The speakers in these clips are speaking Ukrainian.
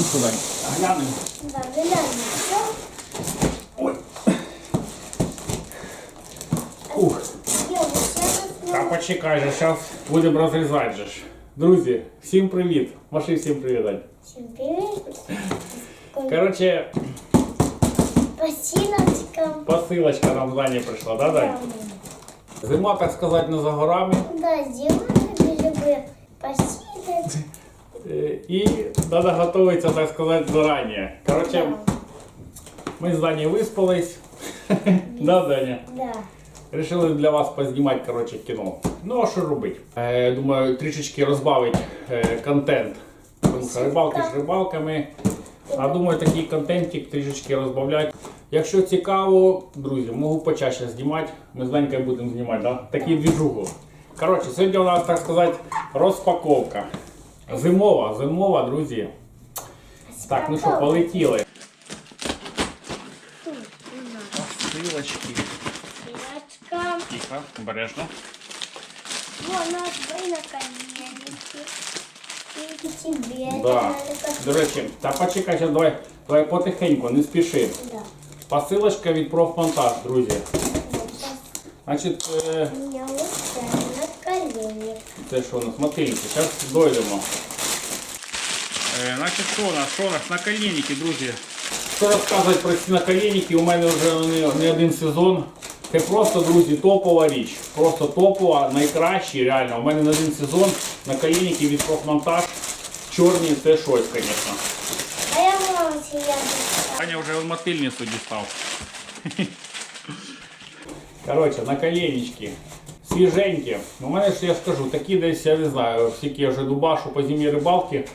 Дань, глянемо. Да, глянь. Ой. Ух. Та почекай же, зараз будемо розрізати же ж. Друзі, всім привіт. Маші, всім привіт, Дань. Всем привет. Коротше, Посилочка. посилочка нам Дані прийшла, да, Дань? Зима, так сказати, не за горами. Да, зима, бы посилить. І треба готуватися, так сказати, зарані. Коротше, ми з Дані виспались. Да, Даня? Да. Решили для вас познімати коротше, кіно. Ну а що робити? Е, думаю, трішечки розбавити е, контент. Тому що рибалки з рибалками. А думаю, такий контентик трішечки розбавляти. Якщо цікаво, друзі, можу почаще знімати. Ми з Ленькою будемо знімати, да? такі двіжугу. Коротше, сьогодні у нас, так сказати, розпаковка. Зимова, зимова, друзі. Так, ну що, полетіли. Силочки. Посилочка. Тихо, обережно. Двое наконечники. И. Да. До речі, та почекай, щас давай, давай потихеньку, не спіши. Да. Посилочка від профмонтаж, друзі. Значить, е, у меня вот на колени. Це що у нас? Мотильки. Зараз дойдемо. Е, значить, що у нас? Що у нас? Наколенники, друзі. Що розказувати про ці наколенники? У мене вже не, не один сезон. Це просто, друзі, топова річ. Просто топова, найкращі, реально. У мене не один сезон наколенники від профмонтаж. Чорні це щось, звісно. А я мама себя Аня вже в мотильницю дістав. Коротше, наколеннички Свіженькі. У мене ж я скажу, такі десь, я не знаю, скільки я вже дубашу по зимі рибалки.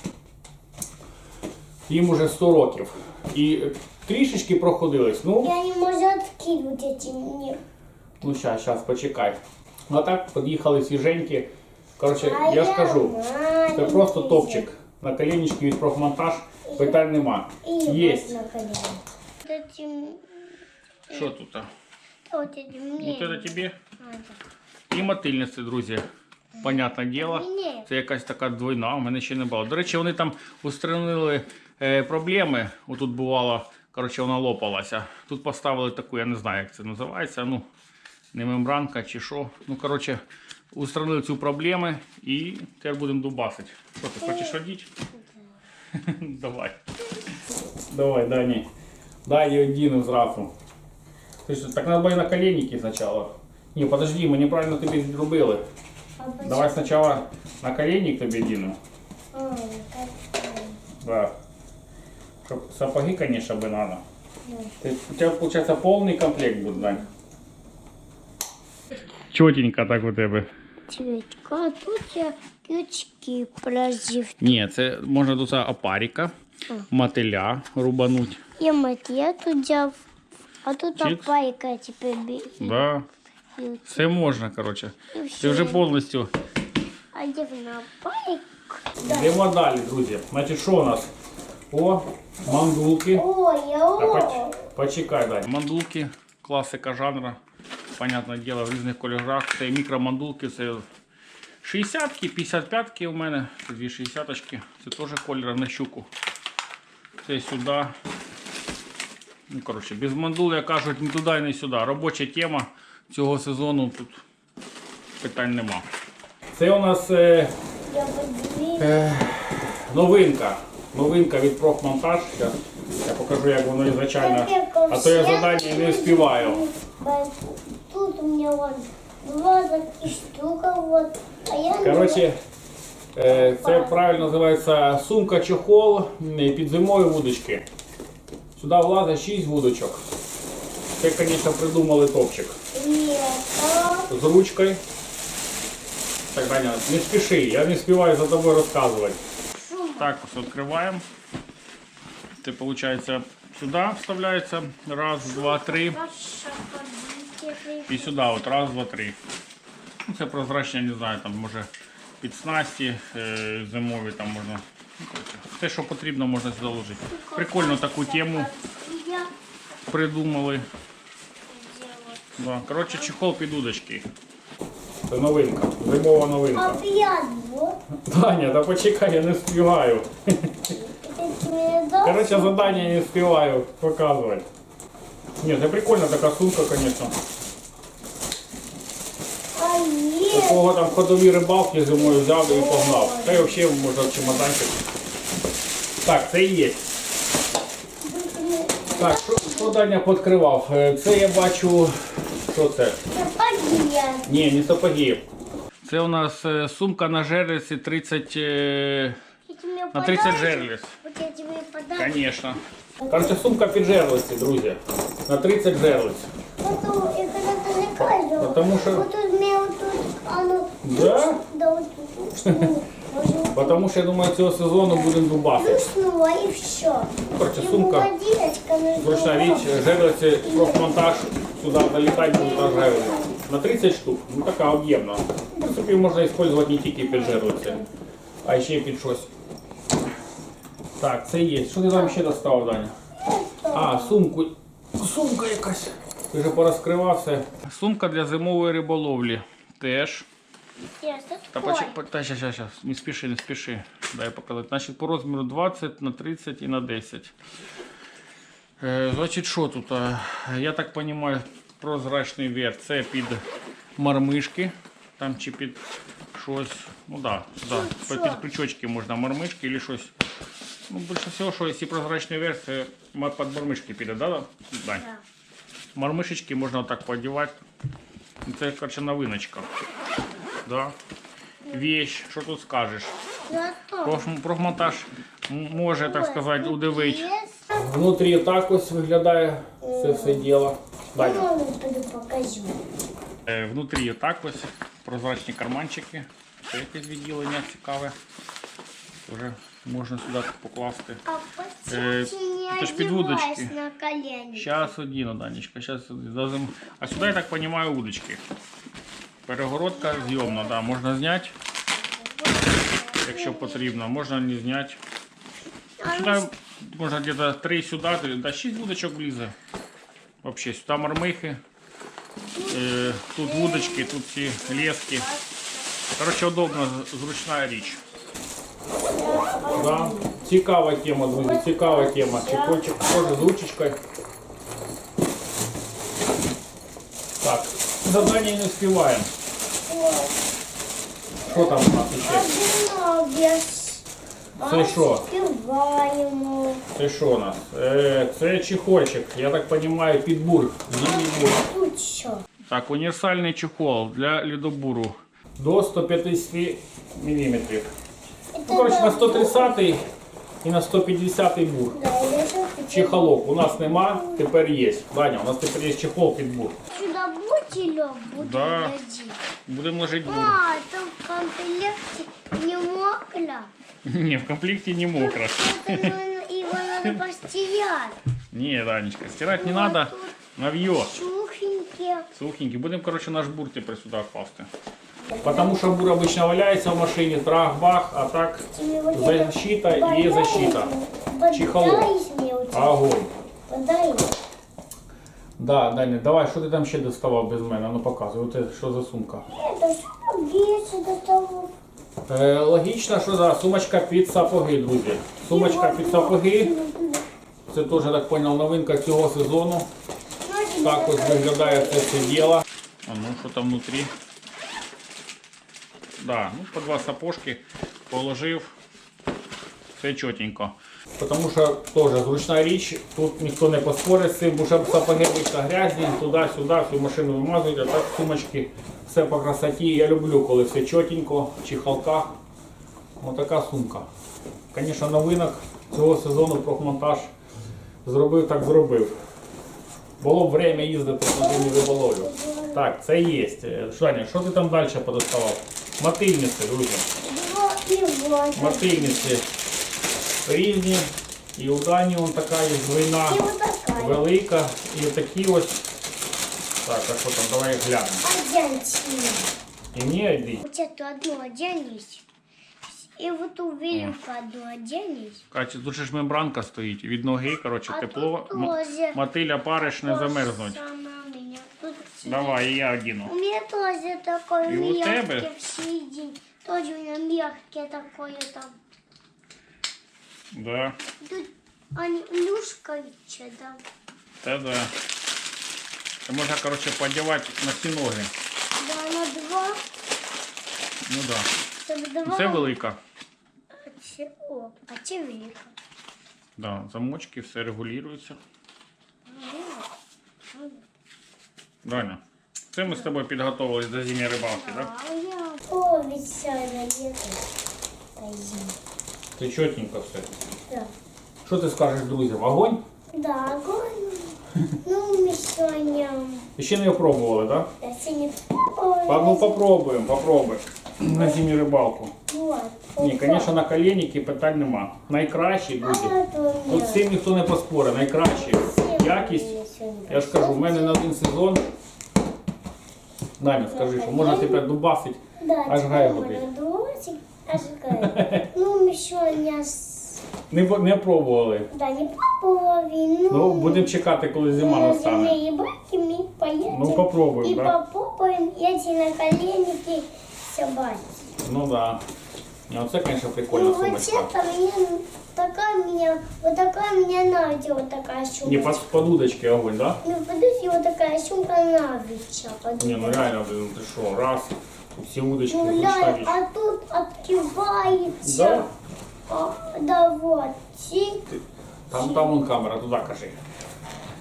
Їм уже 100 років. І трішечки проходились. Ну, Я не могу откидывать эти мне. ну щас, щас, почекай. А так, під'їхали свіженькі. Коротше, А я ж я кажу, це маленький. просто топчик. Наколеннички від профмонтаж, питань нема. И Єсть. вот на колени. Вот эти... Що тут? Вот эти. Вот это тебе? І мотильниці, друзі. Понятне діло. Це якась така двойна, у мене ще не було. До речі, вони там устранили е, проблеми. Отут бувало, коротше, вона лопалася. Тут поставили таку, я не знаю, як це називається. Ну, не мембранка чи що. Ну, коротше, устранили цю проблему і тепер будемо дубасити. Що ти хочеш одіти? Давай. Давай, Дані. Дай її одіну зразу. Ти що, так треба і на коленники спочатку. Ні, подожди, ми неправильно тобі зробили. А почему? Давай сначала на коленник тебе Дину. А, как- Да. Чтоб сапоги, конечно, бы надо. Да. Ты, у тебя, получается, полный комплект будет, Дань. Чотенько так у тебе. Цветка, а тут я крючки положив. Ні, це можна до цього опарика, мотиля рубануть. Я матья тут взяв, а тут Чикс. опайка тепер бі- Да. б'ють. Все можна, короче. І Ти все. вже повністю. А де вона опайка? Йдемо далі, друзі. Значить, що у нас? О, мандулки. Ой, я Та о. поч- почекай, Дань. Мандулки, класика жанра. Понятне діло, в різних кольорах. Це мікромандулки, це 60-ки, 55-ки у мене. Це дві 60-очки. Це теж кольор на щуку. Це сюди. Ну, коротше, без мандул, як кажуть, ні туди, ні сюди. Робоча тема цього сезону тут питань нема. Це у нас е, Е, Новинка. Новинка від профмонтаж. Щас я покажу, як воно ізначально. А то я задання не встигаю. Тут у меня вон два таких штука вот. А я Коротше, е, це правильно називається сумка чохол під зимою вудочки. Сюди влазить 6 вудочок. Це, звісно, придумали топчик. Нет. З ручкою. Так, Даня, не спіши, я не співаю за тобою розказувати. Так, ось відкриваємо. Це, виходить, сюди вставляється. Раз, два, три. І сюди, от раз, два, три. Ну, Це прозрачне, не знаю, там може під снасті е, зимові там можна. ну, коротше, Все, що потрібно, можна сюди ложити. Прикольно таку тему Я придумали. Да. Коротше, чехол під удочки. Це новинка. Зимова новинка. опять вот. Таня, та почекай, я не встигаю. Это мне Короче, задание не успеваю показывать. Нет, это прикольно такая сумка, конечно. Такого там ходові рибалки зимою взяв і погнав. Та й взагалі можна в чемоданчик. Так, це і є. Так, що, що Даня підкривав? Е, Це я бачу. Що це? Сапоги. Ні, не сапоги. Це у нас е, сумка на жерлиці 30. е, На 30 подарки. жерлиц. Вот я тебе подарок. Звісно. Короче, сумка під жерлиці, друзі. На 30 жерлиць. Потом я когда-то заказывала. Потому что- Вот тут у меня вот тут оно. Да? Да может, що я думаю, цього сезону будемо дубати. Плюснула и все. Короче, сумка. Зручна річ, жерлиці, профмонтаж, сюди залітати будуть аж гривень. На 30 штук, ну така об'ємна. В принципі, можна використовувати не тільки під жерлиці, а ще й під щось. Так, це є. Що ти там ще достав, Даня? А, сумку. Сумка якась. Ти вже порозкривав все. Сумка для зимової риболовлі. Теж. Та почек, по- та, щас, щас, щас. Не спіши, не спіши. Дай показати. Значить, по розміру 20 на 30 і на 10. Е, значить, що тут? Я так розумію, прозрачний верх. Це під мармишки. Там чи під щось. Ну да, да. Що? Під крючочки можна мармишки або щось. Ну, більше всього, що якщо прозрачний верх, це під мармишки піде, да? да? Мармишечки можна отак подівати. Це, коротше, новиночка. Да. Вещь, що тут скажеш? Проф- Профмонтаж може, так сказати, удивити. Внутрі так ось виглядає це все діло. Пойду покажу. Е, Внутрі так ось прозрачні карманчики. Це якесь відділення цікаве. Вже можна сюди покласти. А почему это ж на колени? Зараз одіну, Данечка. Зазим... А сюди, я так розумію, удочки. Перегородка зйомна, да, можна зняти, якщо потрібно, можна не зняти. Сюди можна где-то 3 сюди, да 6 вудочок влізе. Вообще, сюди мормихи. Е, тут вудочки, тут ці лески. Коротше, удобно, зручна річ. Да. Цікава тема, друзі, цікава тема. Чехольчик теж з ручечкою. Задання не успіваємо. Вот. Що там у нас ще? Одно без... Це що? Успеваємо. Це що у нас? Е, це чехольчик, я так розумію, підбур. Зимній бур. Тут що? Так, універсальний чехол для лідобуру. До 150 мм. Ну, коротше, на 130 і на 150 бур. Да. Чехолок у нас нема, тепер є. Даня, у нас тепер є чехол під бур. Сюда бутилек буду Да. глядеть. Будемо ложити бур. А, там в комплекте не мокро. Ні, в комплекті не мокро. Это надо- его надо постирать. Ні, Данечка, стирати не треба. Нав'є. Сухенькие. Сухенький. Будемо, коротше, наш бур тепер сюди класти. Потому що бур обычно валяється в машині, трах-бах, а так Тебе вот это защита и подай защита. мне. Чехолок. Подай. Да, Даня, давай, що ти там ще доставав без мене? Ну показуй, Оте, що за сумка. Это что вещи до того? Е, логічно, що за сумочка під сапоги, друзі. Сумочка під сапоги. Це теж, так понял, новинка цього сезону. Так ось виглядає це все діло. А ну, що там внутрі? Да, ну по два сапожки положив. Все чотенько. Тому що теж зручна річ, тут ніхто не поспорить з цим, бо щоб сапоги вийшли грязні, туди-сюди, всю машину вимазують, а так сумочки все по красоті. Я люблю, коли все чотенько, в чехолках. Ось така сумка. Звісно, новинок цього сезону профмонтаж зробив, так зробив. Було б время їздити на зимню риболовлю. Так, це є. Е, Шаня, що ти там далі подоставав? Мотильниці, друзі. Мотильниці різні. І у Дані вон така є вот такая. велика. І такі ось. Так, а що там, давай глянемо. Оденьте. І не йди. Вот эту одну оденешь. И вот ту велюку одну оденешь. Катя, тут же ж мембранка стоїть. Від ноги, коротше, А тепло. тут М- тоже. Мотиля париш не замерзнуть. Сама у меня тут Давай, і я одіну. У меня тоже такое И у мягкое тебя? в середине. Тоже у меня мягкое такое там. Да. Тут Анюшковича, да. Та да. Це можна, коротше, подівати на всі ноги. Да, на два. Ну да. Це два. Це велика. А це, о, а це велика. Да, замочки, все регулюється. Даня, це ми з тобою підготувалися до зимньої рибалки, так? А я... О, веселая лето. Зима. Це чотненько все. Да. Що ти скажеш друзям? Огонь? Да, огонь. Ну, мы сегодня... І ще не пробували, так? Я сегодня... Да? Ну попробуємо, попробуємо. На зимню рибалку. Вот. Ні, звісно, на коленники питань нема. Найкращі, А друзі. Тут з цим ніхто не поспорить. Найкращі. Якість. Я ж кажу, в мене на один сезон. Даня, скажи, що можна тепер дубасить. Аж гай теперь робить. можно досить, аж гай. Ну, мы сегодня... с- Не, не пробували. Да, не попробовали, ну... Ну, будемо чекати, коли зима на настане. земле и баки мы поедем. Ну, попробуем, И да. попробуем эти наколенники собрать. Ну да. Ні, Оце, звісно, Ну, прикольна вот сумочка. это мне... Такая меня... Вот такая мне нравится, вот такая сумка. Не под, под удочки огонь, да? Ну, подожди, вот такая сумка нравится. Не, ну реально, блин, ты что, раз, все удочки, Ну, зручна глянь, річ. а тут открывается. Да? А, да, вот. И, Там, там вон камера, туди кажи.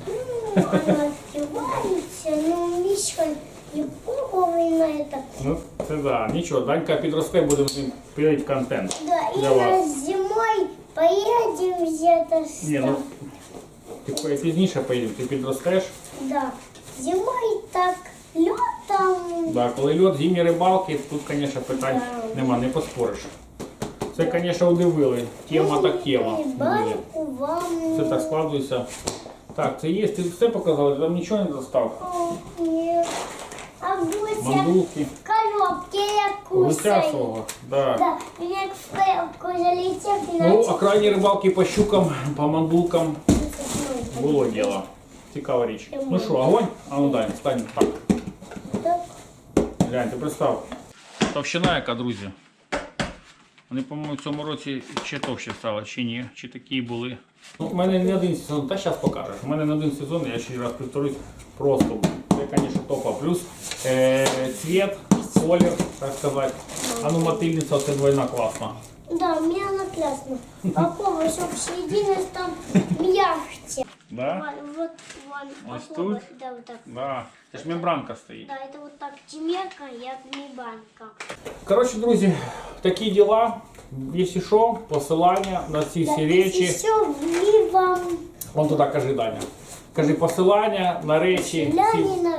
ну, она открывается. Ну, Мишка не пробовал на это. Ну, це да, нічого, Данька підросте, будемо з ним пилити контент. Да, и Для на вас. зимой поедем где-то с- Ні, ну, ти по- пізніше поїдемо, ти підростеш. Да. Зимой так летом. Да, коли льот, зимні рибалки, тут, звісно, питань нема, не поспориш. Це, звісно, удивили. Тема так тема. Все так складується. Так, це є, ти все показав, там нічого не нет. А Мандулки. коробки я Гуся кусаю. свого. Да. Да, меня в коробку Ну, а крайні рибалки по щукам, по мандулкам було діло. Цікава річ. Ну що, огонь? А ну дай, стань так. Так. Глянь, ти представ. Товщина яка, друзі. Вони, по-моєму, в цьому році ще товще стали, чи ні, чи такі були. Ну, у мене не один сезон, та зараз покажеш. У мене не один сезон, я ще раз повторюсь, просто це, звісно, топа. Плюс е, цвіт, колір, так сказати. А ну мотильниця, це двойна класна. Да, мне она классно. Попробуй, чтобы середина там мягче. Да? Вот, вот, вон, Ось тут? Да, вот так. Да. Це ж мембранка стоїть. Да, это вот так темерка, як мібанка. Коротше, друзі, такі діла. Якщо що, посилання на ці всі речі. Все вам Вон туди кажи, Даня. Кажи посилання на речі глянь на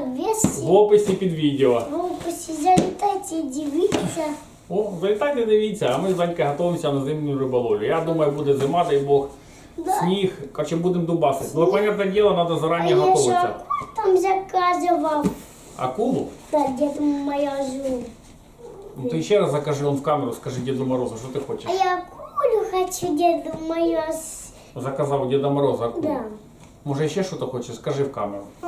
в описі під відео. Глупості залітайте, дивіться. О, залітайте, дивіться, а ми з Данькою готуємося на зимню риболовлю. Я думаю, буде зима, дай Бог. Сніг. Короче, будемо дубасити. Ну, понятне діло, треба А зарані я ще готуватися. там заказував. Акулу? Да, дід жив. Ну ти ще раз закажи он в камеру, скажи Діду Морозу, що ти А я кулю хочу деду мою. с- Заказав Діда Мороза акулу. Да. Може ще щось хочеш, скажи в камеру.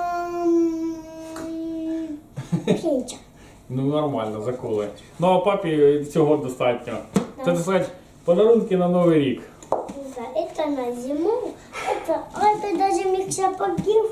Ну нормально, закули. Ну а папі цього достатньо. Це так сказати, подарунки на Новий рік Да, это на зиму. Это, а это даже мix сапогів.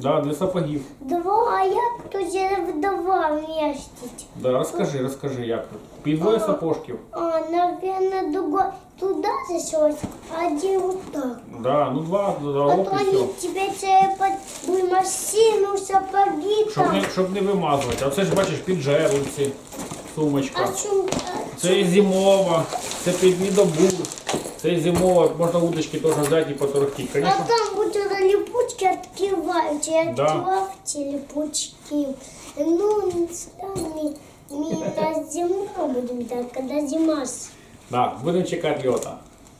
Да, для сапогів. Два, а як тут же в два вместить? Да, розкажи, розкажи, як тут. Під двоє сапожків. А, наверное, другой туда зашлось, а один вот так. Да, ну два, да, А оп то і они все. тебе цепят в машину, сапоги Щоб там. не, щоб не вимазувати. А це ж бачиш під жерлиці, сумочка. А сумка? Це і зимова, це під лідобур. Це і зимова, можна удочки теж взяти і поторохтити. А Конечно, там вот это липучки открываются, я Да. открывал эти липучки. Ну, сами не на зиму будем так, когда зима. с- да, будемо чекати льота.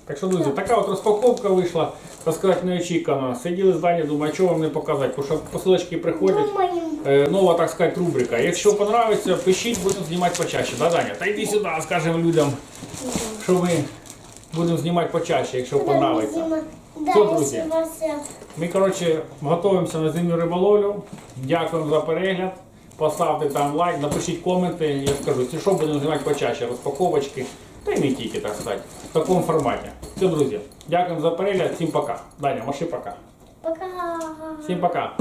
Так що, друзі, така от розпаковка вийшла, так сказати, неочікувано. Сиділи з Дані, думаю, що вам не показати, тому що посилочки приходять. Думаем, Е, нова, так сказати, рубрика. Якщо понравиться, пишіть, будемо знімати почаще. Да, Даня? Та йди сюди, скажемо людям, що ми будемо знімати почаще, якщо понравиться. Що, друзі? Ми, коротше, готуємося на зимню риболовлю. Дякуємо за перегляд. Поставте там лайк, напишіть коменти. Я скажу, що, будемо знімати почаще розпаковочки. Та й не тільки, так сказати, в такому форматі. Все, Все, друзі, дякуємо за перегляд. Всім пока. Даня, маши пока. Пока. Всім пока.